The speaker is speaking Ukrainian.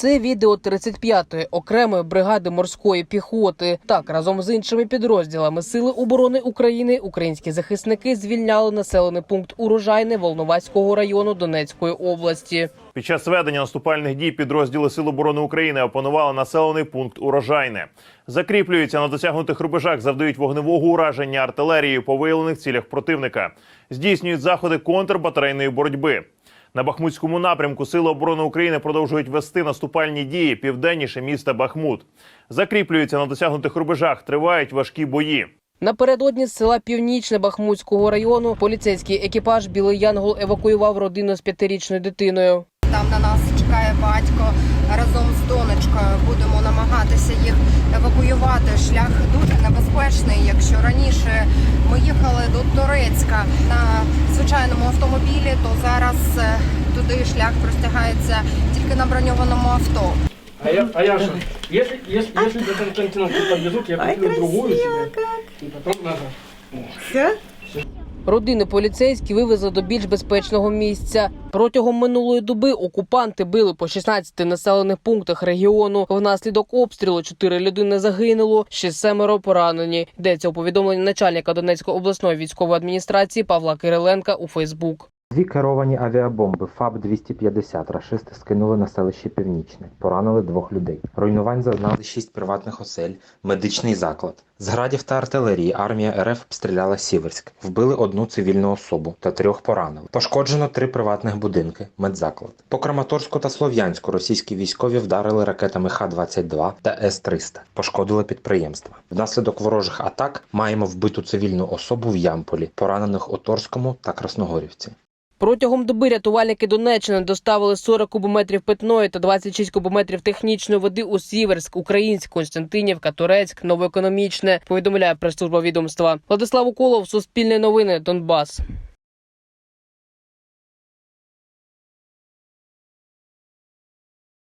Це відео 35-ї окремої бригади морської піхоти. Так, разом з іншими підрозділами Сили оборони України українські захисники звільняли населений пункт Урожайне Волноваського району Донецької області. Під час ведення наступальних дій підрозділи Сил оборони України опанували населений пункт Урожайне. Закріплюються на досягнутих рубежах, завдають вогневого ураження артилерією по виявлених цілях противника, здійснюють заходи контрбатарейної боротьби. На Бахмутському напрямку Сили оборони України продовжують вести наступальні дії південніше міста Бахмут. Закріплюються на досягнутих рубежах, тривають важкі бої. Напередодні з села Північне Бахмутського району поліцейський екіпаж Білий Янгол евакуював родину з п'ятирічною дитиною. Там на нас евакуювати. Шлях дуже небезпечний. Якщо раніше ми їхали до Турецька на звичайному автомобілі, то зараз е, туди шлях простягається тільки на броньованому авто. А я, а я что? Если, если, если до Константиновки подвезут, я куплю другую себе. И потом назад. Родини поліцейські вивезли до більш безпечного місця. Протягом минулої доби окупанти били по 16 населених пунктах регіону. Внаслідок обстрілу 4 людини загинуло, ще семеро поранені. Йдеться у повідомленні начальника Донецької обласної військової адміністрації Павла Кириленка у Фейсбук. Дві керовані авіабомби ФАБ-250 рашисти скинули на селище Північне, поранили двох людей. Руйнувань зазнали шість приватних осель, медичний заклад. З градів та артилерії армія РФ обстріляла Сіверськ, вбили одну цивільну особу та трьох поранили. Пошкоджено три приватних будинки, медзаклад. По Краматорську та Слов'янську російські військові вдарили ракетами Х-22 та С-300, пошкодили підприємства. Внаслідок ворожих атак маємо вбиту цивільну особу в Ямполі, поранених у Торському та Красногорівці. Протягом доби рятувальники Донеччини доставили 40 кубометрів питної та 26 кубометрів технічної води у Сіверськ, Українськ, Константинівка, Турецьк, Новоекономічне. Повідомляє прес-служба відомства. Владислав Уколов, Суспільне новини, Донбас.